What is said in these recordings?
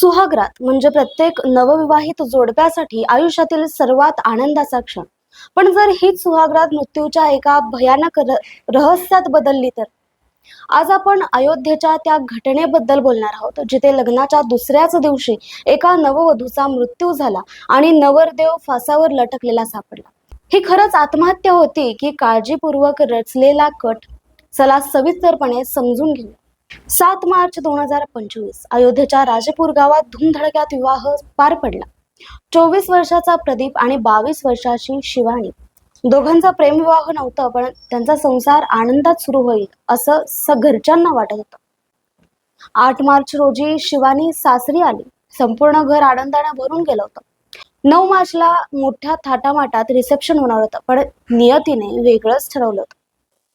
सुहागरात म्हणजे प्रत्येक नवविवाहित जोडप्यासाठी आयुष्यातील सर्वात आनंदाचा क्षण. पण जर हीच सुहागरात मृत्यूच्या एका भयानक रहस्यात बदलली तर? आज आपण अयोध्येच्या त्या घटनेबद्दल बोलणार आहोत जिथे लग्नाच्या दुसऱ्याच दिवशी एका नववधूचा मृत्यू झाला आणि नवरदेव फासावर लटकलेला सापडला. ही खरंच आत्महत्या होती की काळजीपूर्वक रचलेला कट? चला सविस्तरपणे समजून घेऊ सात मार्च दोन हजार पंचवीस अयोध्येच्या राजेपूर गावात धूमधडक्यात विवाह पार पडला. चोवीस वर्षाचा प्रदीप आणि बावीस वर्षाची शिवानी. दोघांचा प्रेमविवाह नव्हतं पण त्यांचा संसार आनंदात सुरू होईल असं घरच्यांना वाटत होतं. आठ मार्च रोजी शिवानी सासरी आली. संपूर्ण घर आनंदाने भरून गेलं होतं. नऊ मार्चला मोठ्या थाटामाटात रिसेप्शन होणार होतं पण नियतीने वेगळंच ठरवलं होतं.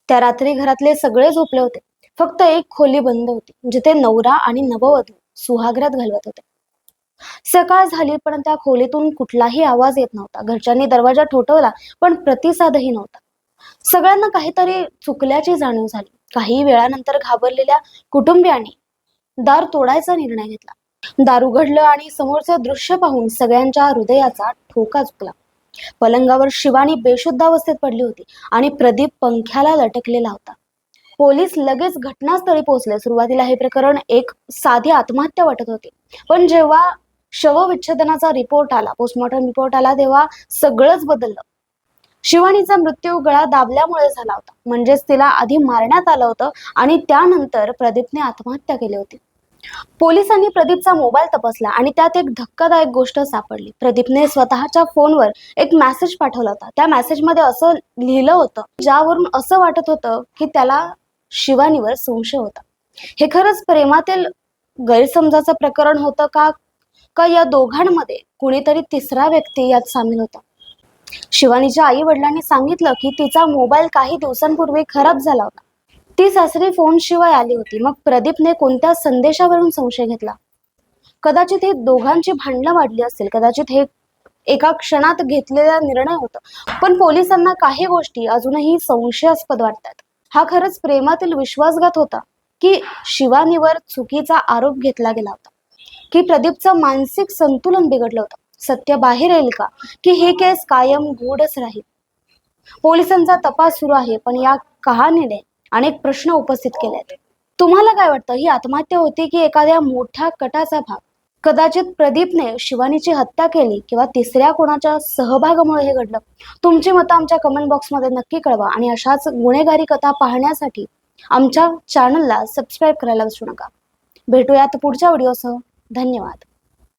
त्या रात्री घरातले सगळे झोपले होते. फक्त एक खोली बंद होती. म्हणजे जिथे नवरा आणि नववधू सुहागरात घालवत होते. सकाळ झाली पण त्या खोलीतून कुठलाही आवाज येत नव्हता. घरच्यांनी दरवाजा ठोठवला पण प्रतिसादही नव्हता. सगळ्यांना काहीतरी चुकल्याची जाणीव झाली. काही वेळानंतर घाबरलेल्या कुटुंबियांनी दार तोडायचा निर्णय घेतला. दार उघडलं आणि समोरचं दृश्य पाहून सगळ्यांच्या हृदयाचा ठोका चुकला. पलंगावर शिवानी बेशुद्ध अवस्थेत पडली होती आणि प्रदीप पंख्याला लटकलेला होता. पोलीस लगेच घटनास्थळी पोहोचले. सुरुवातीला हे प्रकरण एक साधी आत्महत्या वाटत होती. पण जेव्हा शवविच्छेदनाचा रिपोर्ट आला पोस्टमॉर्टम रिपोर्ट आला तेव्हा सगळंच बदललं. शिवानीचा मृत्यू गळा दाबल्यामुळे झाला होता. म्हणजेच तिला आधी मारण्यात आलं होतं आणि त्यानंतर प्रदीपने आत्महत्या केली होती. पोलिसांनी प्रदीपचा मोबाईल तपासला आणि त्यात एक धक्कादायक गोष्ट सापडली. प्रदीपने स्वतःच्या फोनवर एक मेसेज पाठवला होता. त्या मेसेजमध्ये असं लिहिलं होतं ज्यावरून असं वाटत होतं की त्याला शिवानीवर संशय होता. हे खरंच प्रेमातील गैरसमजाचं प्रकरण होतं का? का या दोघांमध्ये कुणीतरी तिसरा व्यक्ती यात सामील होता? शिवानीच्या आई वडिलांनी सांगितलं की तिचा मोबाईल काही दिवसांपूर्वी खराब झाला होता. ती सासरी फोन शिवाय आली होती. मग प्रदीपने कोणत्या संदेशावरून संशय घेतला? कदाचित हे दोघांची भांडणं वाढली असेल. कदाचित हे एका क्षणात घेतलेला निर्णय होता. पण पोलिसांना काही गोष्टी अजूनही संशयास्पद वाटतात. हा खरंच प्रेमातील विश्वासघात होता की शिवानीवर चुकीचा आरोप घेतला गेला होता. की प्रदीपचं मानसिक संतुलन बिघडलं होतं. सत्य बाहेर येईल का? की हे केस कायम गोडच राहील? पोलिसांचा तपास सुरू आहे पण या कहाणीने अनेक प्रश्न उपस्थित केले आहेत तुम्हाला काय वाटतं? ही आत्महत्या होती की एखाद्या मोठ्या कटाचा भाग? कदाचित प्रदीपने शिवानीची हत्या केली किंवा तिसऱ्या कोणाच्या सहभागामुळे हे घडलं. तुमची मतं आमच्या कमेंट बॉक्समध्ये नक्की कळवा आणि अशाच गुन्हेगारी कथा पाहण्यासाठी आमच्या चॅनलला सबस्क्राईब करायला विसरू नका. भेटूयात पुढच्या व्हिडिओसह धन्यवाद.